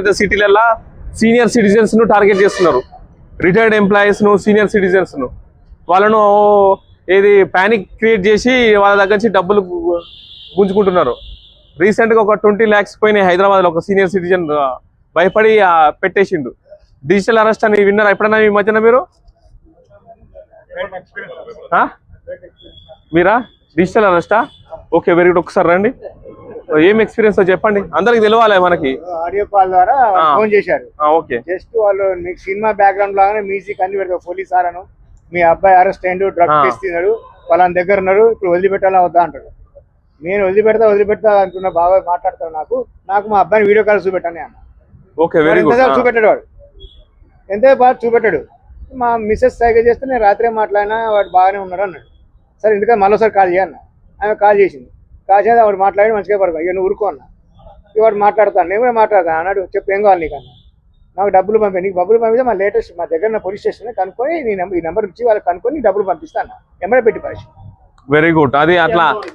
పెద్ద సిటీలల్లో సీనియర్ సిటిజన్స్ను టార్గెట్ చేస్తున్నారు. రిటైర్డ్ ఎంప్లాయీస్ను సీనియర్ సిటిజన్స్ను వాళ్ళను ఏది ప్యానిక్ క్రియేట్ చేసి వాళ్ళ దగ్గర నుంచి డబ్బులు గుంజుకుంటున్నారు. రీసెంట్గా ఒక ట్వంటీ ల్యాక్స్ పోయినాయి హైదరాబాద్లో ఒక సీనియర్ సిటిజన్ భయపడి పెట్టేసిండు. డిజిటల్ అరెస్ట్ అని విన్నారు? ఎప్పుడన్నా ఈ మధ్యన మీరు? మీరా? డిజిటల్ అరెస్టా? Okay very good. ఒకసారి రండి. ఏం ఎక్స్పీరియన్స్ చెప్పండి? అందరికి తెలవాలి మనకి. ఆడియో కాల్ ద్వారా. ఫోన్ చేశారు. ఓకే. జస్ట్ వాళ్ళు మీకు సినిమా బ్యాక్గ్రౌండ్ లాగానే మ్యూజిక్ అన్ని పెడతారు. పోలీస్ సారను మీ అబ్బాయి అరెస్ట్ అయ్యిండు డ్రగ్ ఆ. చేస్తున్నాడు వాళ్ళ దగ్గర ఉన్నారు ఇప్పుడు వదిలిపెట్టాలా వద్దా అంటాడు నేను వదిలిపెడతా వదిలిపెడతా అంటున్నా బాబాయ్ మాట్లాడతాడు నాకు. నాకు మా అబ్బాయిని వీడియో కాల్ చూపెట్టాను అన్న. ఓకే వెరీ గుడ్ చూపెట్టాడు వాడు. ఎంతో బాగా చూపెట్టాడు? మా మిస్సెస్ సైకిల్ చేస్తే నేను రాత్రే మాట్లాడినా వాడు బాగానే ఉన్నాడు అన్నాడు. సరే ఎందుకంటే మరోసారి కాల్ చేయన్న ఆమె కాల్ చేసింది. కాసేది వాడు మాట్లాడి మంచిగా పడుకో. ఇక నువ్వు ఊరుకో అన్న. వాడు మాట్లాడతాను. నేను కూడా మాట్లాడతాను అన్నాడు. చెప్పు ఏం కావాలి నీకు అన్న నాకు డబ్బులు పంపి నీకు డబ్బులు పంపితే మా లేటెస్ట్ మా దగ్గర పోలీస్ స్టేషన్ కనుక్కొని నీ నెంబర్ ఈ నెంబర్ ఇచ్చి వాళ్ళకి కనుక్కొని డబ్బులు పంపిస్తాను ఎంబడే పెట్టి పరిస్థితి వెరీ గుడ్ అది అట్లా